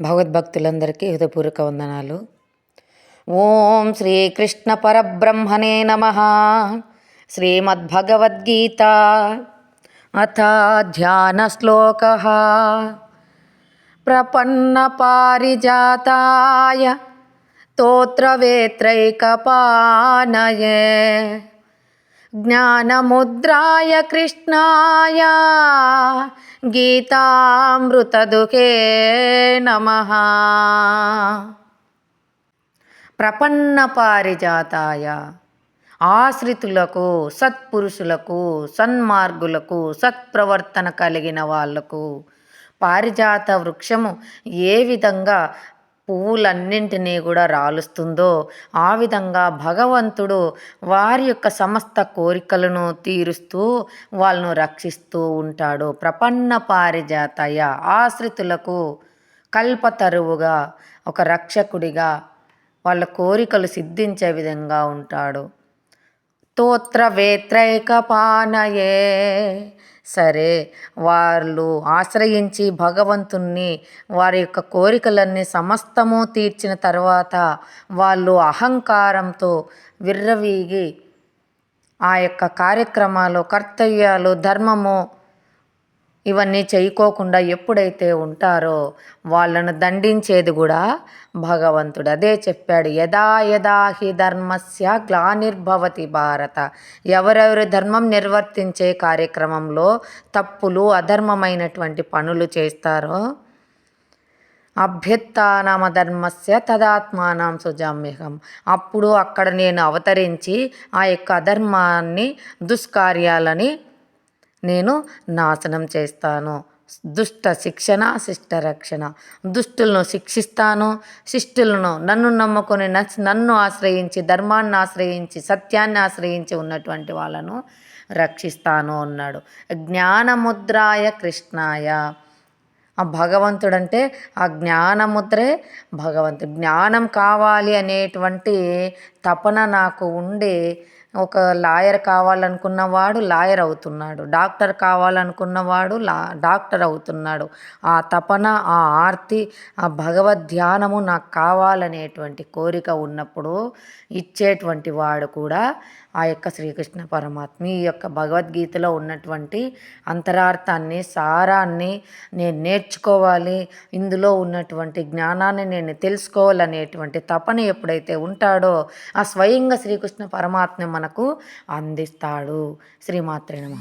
భగవద్భక్తులందరికీ హృదయపూర్వక వందనాలు. ఓం శ్రీకృష్ణ పరబ్రహ్మణే నమ. శ్రీమద్భగవద్గీత అథ ధ్యాన శ్లోక. ప్రపన్న పారిజాతాయ తోత్రవేత్రైకపానయే జ్ఞానముద్రాయ కృష్ణాయ గీతామృతదుకే నమ. ప్రపన్న పారిజాతాయ ఆశ్రితులకు సత్పురుషులకు సన్మార్గులకు సత్ప్రవర్తన కలిగిన వాళ్ళకు పారిజాత వృక్షము ఏ విధంగా పువ్వులన్నింటినీ కూడా రాలుస్తుందో ఆ విధంగా భగవంతుడు వారి యొక్క సమస్త కోరికలను తీరుస్తూ వాళ్ళను రక్షిస్తూ ఉంటాడు. ప్రపన్న పారిజాతయ ఆశ్రితులకు కల్పతరువుగా ఒక రక్షకుడిగా వాళ్ళ కోరికలు సిద్ధించే విధంగా ఉంటాడు. స్తోత్ర వేత్రైకపానయే సరే వాళ్ళు ఆశ్రయించి భగవంతుణ్ణి వారి యొక్క కోరికలన్నీ సమస్తము తీర్చిన తర్వాత వాళ్ళు అహంకారంతో విర్రవీగి ఆ యొక్క కార్యక్రమాలు కర్తవ్యాలు ధర్మము ఇవన్నీ చేయకోకుండా ఎప్పుడైతే ఉంటారో వాళ్ళను దండించేది కూడా భగవంతుడు. అదే చెప్పాడు యదా యదా హి ధర్మస్య గ్లానిర్భవతి భారత. ఎవరెవరు ధర్మం నిర్వర్తించే కార్యక్రమంలో తప్పులు అధర్మమైనటువంటి పనులు చేస్తారో అభ్యుత్నామ ధర్మస్య తదాత్మానం సుజామ్యహం. అప్పుడు అక్కడ నేను అవతరించి ఆ యొక్క అధర్మాన్ని దుష్కార్యాలని నేను నాశనం చేస్తాను. దుష్ట శిక్షణ శిష్ట రక్షణ. దుష్టులను శిక్షిస్తాను. శిష్టులను నన్ను నమ్ముకొని నన్ను ఆశ్రయించి ధర్మాన్ని ఆశ్రయించి సత్యాన్ని ఆశ్రయించి ఉన్నటువంటి వాళ్ళను రక్షిస్తాను అన్నాడు. జ్ఞానముద్రాయ కృష్ణాయ. ఆ భగవంతుడు అంటే ఆ జ్ఞానముద్రే భగవంతుడు జ్ఞానం కావాలి అనేటువంటి తపన నాకు ఉండి ఒక లాయర్ కావాలనుకున్నవాడు లాయర్ అవుతున్నాడు. డాక్టర్ కావాలనుకున్నవాడు లా డాక్టర్ అవుతున్నాడు. ఆ తపన ఆ ఆర్తి ఆ భగవద్ ధ్యానము నాకు కావాలనేటువంటి కోరిక ఉన్నప్పుడు ఇచ్చేటువంటి వాడు కూడా ఆ యొక్క శ్రీకృష్ణ పరమాత్మ. ఈ యొక్క భగవద్గీతలో ఉన్నటువంటి అంతరార్థాన్ని సారాన్ని నేను నేర్చుకోవాలి. ఇందులో ఉన్నటువంటి జ్ఞానాన్ని నేను తెలుసుకోవాలనేటువంటి తపన ఎప్పుడైతే ఉంటాడో ఆ స్వయంగా శ్రీకృష్ణ పరమాత్మ మనకు అందిస్తాడు. శ్రీమాత్రే నమ.